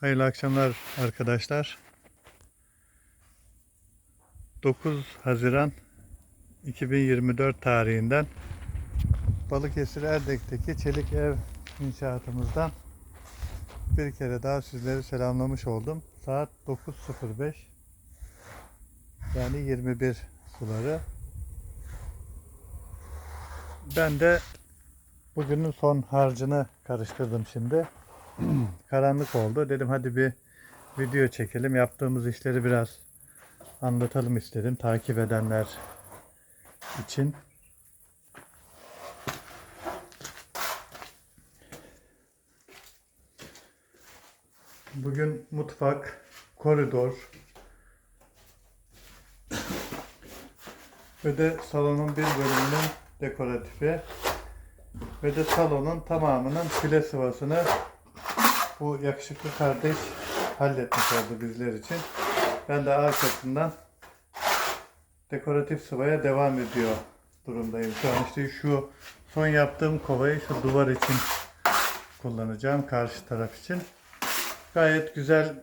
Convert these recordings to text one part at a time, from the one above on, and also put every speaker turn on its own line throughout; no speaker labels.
Hayırlı akşamlar arkadaşlar. 9 Haziran 2024 tarihinden Balıkesir Erdek'teki çelik ev inşaatımızdan bir kere daha sizleri selamlamış oldum. Saat 9.05 yani 21 suları. Ben de bugünün son harcını karıştırdım şimdi. Karanlık oldu. Dedim hadi bir video çekelim. Yaptığımız işleri biraz anlatalım istedim. Takip edenler için. Bugün mutfak, koridor ve de salonun bir bölümünün dekoratifi ve de salonun tamamının file sıvasını bu yakışıklı kardeş halletmiş oldu bizler için. Ben de arkasından dekoratif sıvaya devam ediyor durumdayım. Şu an işte şu son yaptığım kovayı şu duvar için kullanacağım karşı taraf için. Gayet güzel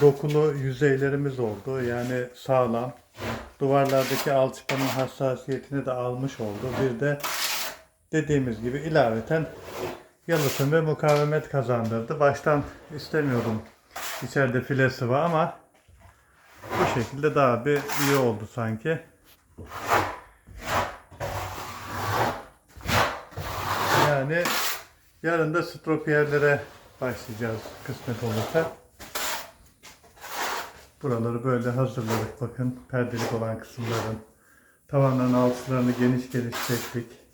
dokulu yüzeylerimiz oldu. Yani sağlam. Duvarlardaki alçıpanın hassasiyetini de almış oldu. Bir de dediğimiz gibi ilaveten yalıtım ve mukavemet kazandırdı. Baştan istemiyordum içeride file sıva ama bu şekilde daha bir iyi oldu sanki. Yani yarın da stropiyerlere başlayacağız kısmet olursa. Buraları böyle hazırladık bakın perdelik olan kısımların tavanların altılarını geniş geniş çektik.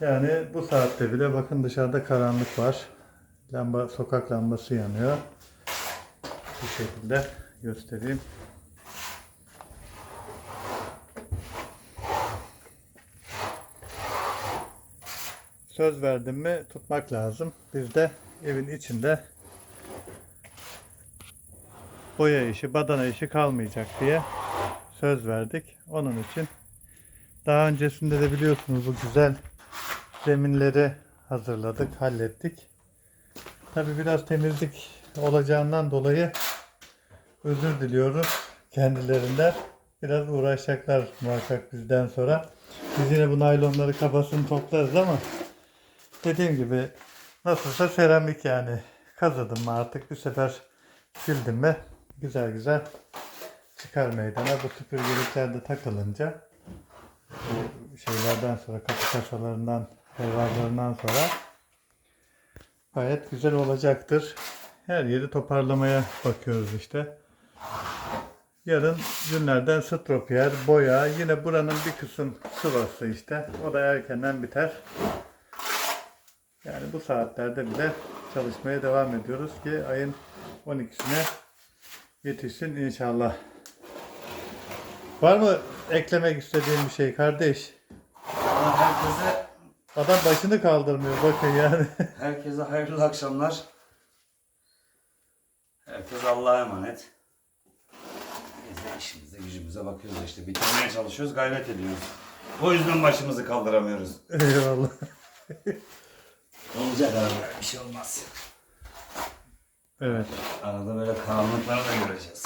Yani bu saatte bile bakın dışarıda karanlık var. Lamba sokak lambası yanıyor. Bu şekilde göstereyim. Söz verdim mi tutmak lazım. Biz de evin içinde boya işi, badana işi kalmayacak diye söz verdik. Onun için daha öncesinde de biliyorsunuz bu güzel zeminleri hazırladık, hallettik. Tabi biraz temizlik olacağından dolayı özür diliyoruz kendilerinden. Biraz uğraşacaklar muhakkak bizden sonra. Biz yine bu naylonları kafasını toplarız ama dediğim gibi nasılsa seramik yani. Kazıdım mı artık bir sefer sildim mi güzel güzel çıkar meydana. Bu süpürgelikler de takılınca bu şeylerden sonra kapı kasalarından pervazlarından sonra gayet güzel olacaktır. Her yeri toparlamaya bakıyoruz işte. Yarın günlerden stropiyer, boya, yine buranın bir kısım sıvası işte. O da erkenden biter. Yani bu saatlerde bile çalışmaya devam ediyoruz ki ayın 12'sine yetişsin inşallah. Var mı eklemek istediğin bir şey kardeş?
Herkese,
Adam başını kaldırmıyor bakın yani.
herkese hayırlı akşamlar. Herkes Allah'a emanet. Biz de işimize gücümüze bakıyoruz işte. Bitirmeye çalışıyoruz, gayret ediyoruz. O yüzden başımızı kaldıramıyoruz.
Eyvallah.
Olacak arada bir şey olmaz.
Evet.
Arada böyle karanlıkları da göreceğiz.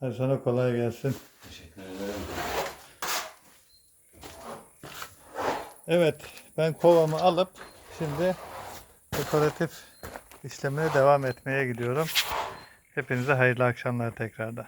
Hadi sana kolay gelsin.
Teşekkür ederim.
Evet, ben kovamı alıp şimdi dekoratif işlemine devam etmeye gidiyorum. Hepinize hayırlı akşamlar tekrardan.